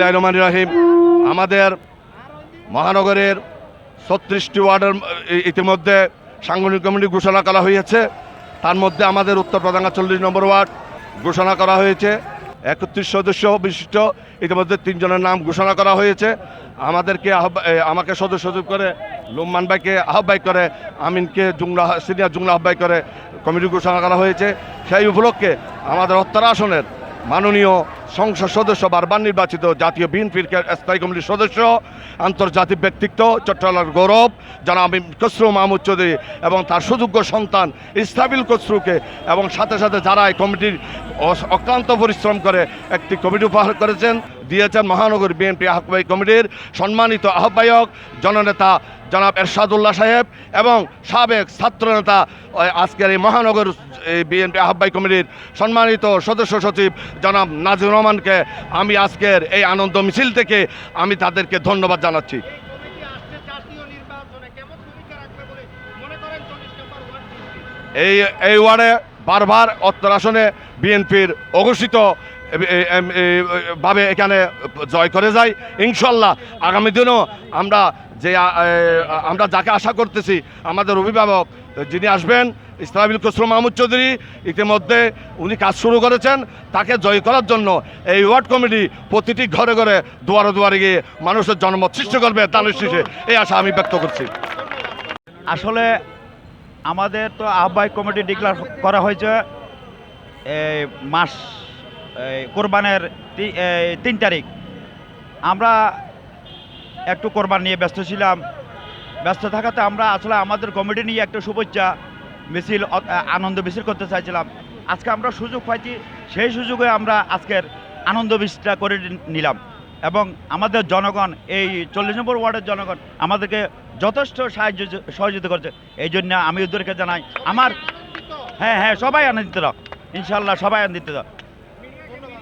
রহমান রাহিম। আমাদের মহানগরের ছত্রিশটি ওয়ার্ডের ইতিমধ্যে সাংগঠনিক কমিটি ঘোষণা করা হয়েছে। তার মধ্যে আমাদের উত্তর প্রধান চল্লিশ নম্বর ওয়ার্ড ঘোষণা করা হয়েছে। একত্রিশ সদস্য বিশিষ্ট, ইতিমধ্যে তিনজনের নাম ঘোষণা করা হয়েছে। আমাদেরকে আমাকে সদস্য সচিব করে লুম্মান ভাইকে আহ্বায়ক করে, আমিনকে জুংলা, সিনিয়র জুংলা আহ্বায়ক করে কমিটি ঘোষণা করা হয়েছে। সেই উপলক্ষে আমাদের উত্তর আসনের মাননীয় সংসদ সদস্য বারবার নির্বাচিত জাতীয় বিএনপির স্থায়ী কমিটির সদস্য, আন্তর্জাতিক ব্যক্তিত্ব, চট্টগ্রামের গৌরব যারা আমি কসরু মাহমুদ চৌধুরী এবং তার সুযোগ্য সন্তান ইস্তাবিল কসরুকে এবং সাথে সাথে যারা এই কমিটির অক্লান্ত পরিশ্রম করে একটি কমিটি উপহার করেছেন। দিয়েছেন মহানগর বিএনপি আহ্বায়ক কমিটির সম্মানিত আহ্বায়ক জননেতা জনাব এরশাদুল্লাহ সাহেব এবং সাবেক ছাত্রনেতা আজকের এই মহানগর বিএনপি আহ্বায়ক কমিটির সম্মানিত সদস্য সচিব জনাব নাজির রহমানকে আমি আজকের এই আনন্দ মিছিল থেকে আমি তাদেরকে ধন্যবাদ জানাচ্ছি? এই এই ওয়ার্ডে বারবার উত্তর আসনে বিএনপির অঘোষিত ভাবে এখানে জয় করে যায় ইনশাল্লাহ আগামী দিনও আমরা যে আমরা যাকে আশা করতেছি, আমাদের অভিভাবক যিনি আসবেন ইসলামিল খসরু মাহমুদ চৌধুরী, ইতিমধ্যে উনি কাজ শুরু করেছেন, তাকে জয় করার জন্য এই ওয়ার্ড কমিটি প্রতিটি ঘরে ঘরে দুয়ারে দুয়ারে গিয়ে মানুষের জন্ম সৃষ্টি করবে তাদের শেষে এই আশা আমি ব্যক্ত করছি। আসলে আমাদের তো আহ্বায়ক কমিটি ডিক্লার করা হয়েছে মাস কোরবানের তিন তারিখ। আমরা একটু কোরবান নিয়ে ব্যস্ত ছিলাম। ব্যস্ত থাকাতে আমরা আসলে আমাদের কমিটি নিয়ে একটা শুভেচ্ছা, মিছিল আনন্দ মিছিল করতে চাইছিলাম। আজকে আমরা সুযোগ পাইছি, সেই সুযোগে আমরা আজকের আনন্দ মিছিলটা করে নিলাম। এবং আমাদের জনগণ, এই চল্লিশ নম্বর ওয়ার্ডের জনগণ আমাদেরকে যথেষ্ট সাহায্য সহযোগিতা করছে। এই জন্য আমি ওদেরকে জানাই, আমার হ্যাঁ হ্যাঁ সবাই আনন্দিত ইনশাল্লাহ সবাই আনন্দিত